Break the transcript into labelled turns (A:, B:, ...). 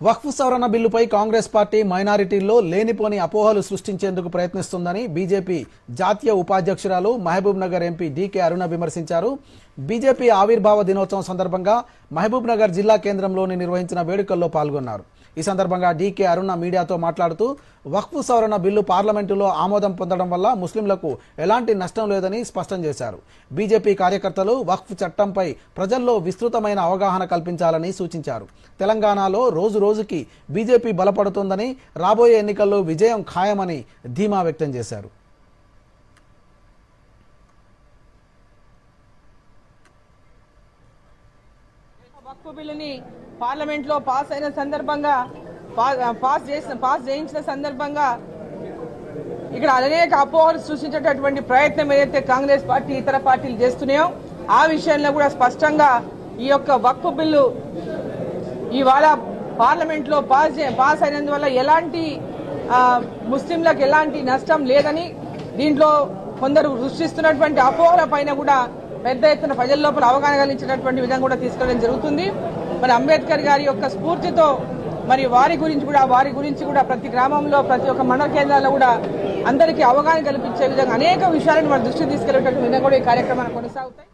A: వక్ఫ్ సవరణ బిల్లుపై కాంగ్రెస్ పార్టీ మైనారిటీల్లో లేనిపోని అపోహలు సృష్టించేందుకు ప్రయత్నిస్తుందని బీజేపీ జాతీయ ఉపాధ్యక్షురాలు మహబూబ్ నగర్ ఎంపీ డీకే అరుణ విమర్శించారు. బీజేపీ ఆవిర్భావ దినోత్సవం సందర్భంగా మహబూబ్ నగర్ జిల్లా కేంద్రంలోని నిర్వహించిన వేడుకల్లో పాల్గొన్నారు. ఈ సందర్భంగా డీకే అరుణ మీడియాతో మాట్లాడుతూ వక్ఫ్ సవరణ బిల్లు పార్లమెంటులో ఆమోదం పొందడం వల్ల ముస్లింలకు ఎలాంటి నష్టం లేదని స్పష్టం చేశారు. బీజేపీ కార్యకర్తలు వక్ఫ్ చట్టంపై ప్రజల్లో విస్తృతమైన అవగాహన కల్పించాలని సూచించారు. తెలంగాణలో రోజు రోజుకి బీజేపీ బలపడుతోందని రాబోయే ఎన్నికల్లో విజయం ఖాయమని ధీమా వ్యక్తం చేశారు.
B: వక్ఫ్ బిల్లుని పార్లమెంట్లో పాస్ అయిన సందర్భంగా పా- పాస్ చేసిన పాస్ చేయించిన సందర్భంగా ఇక్కడ అనేక అపోహలు సృష్టించేటటువంటి ప్రయత్నం ఏదైతే కాంగ్రెస్ పార్టీ ఇతర పార్టీలు చేస్తున్నాయో ఆ విషయంలో కూడా స్పష్టంగా ఈ యొక్క వక్ఫ్ బిల్లు ఇవాళ పార్లమెంట్లో పాస్ పాస్ అయినందువల్ల ఎలాంటి ముస్లింలకు ఎలాంటి నష్టం లేదని దీంట్లో కొందరు సృష్టిస్తున్నటువంటి అపోహల పైన కూడా పెద్ద ఎత్తున ప్రజల లోపల అవగాహన కలిగించినటువంటి విధంగా కూడా తీసుకెళ్ళడం జరుగుతుంది. మరి అంబేద్కర్ గారి యొక్క స్ఫూర్తితో మరి వారి గురించి కూడా వారి గురించి కూడా ప్రతి గ్రామంలో ప్రతి ఒక్క మండల కేంద్రాల్లో కూడా అందరికీ అవగాహన కల్పించే విధంగా అనేక విషయాలను మన దృష్టికి తీసుకెళ్ళేటువంటి విధంగా కూడా ఈ కార్యక్రమాలు కొనసాగుతాయి.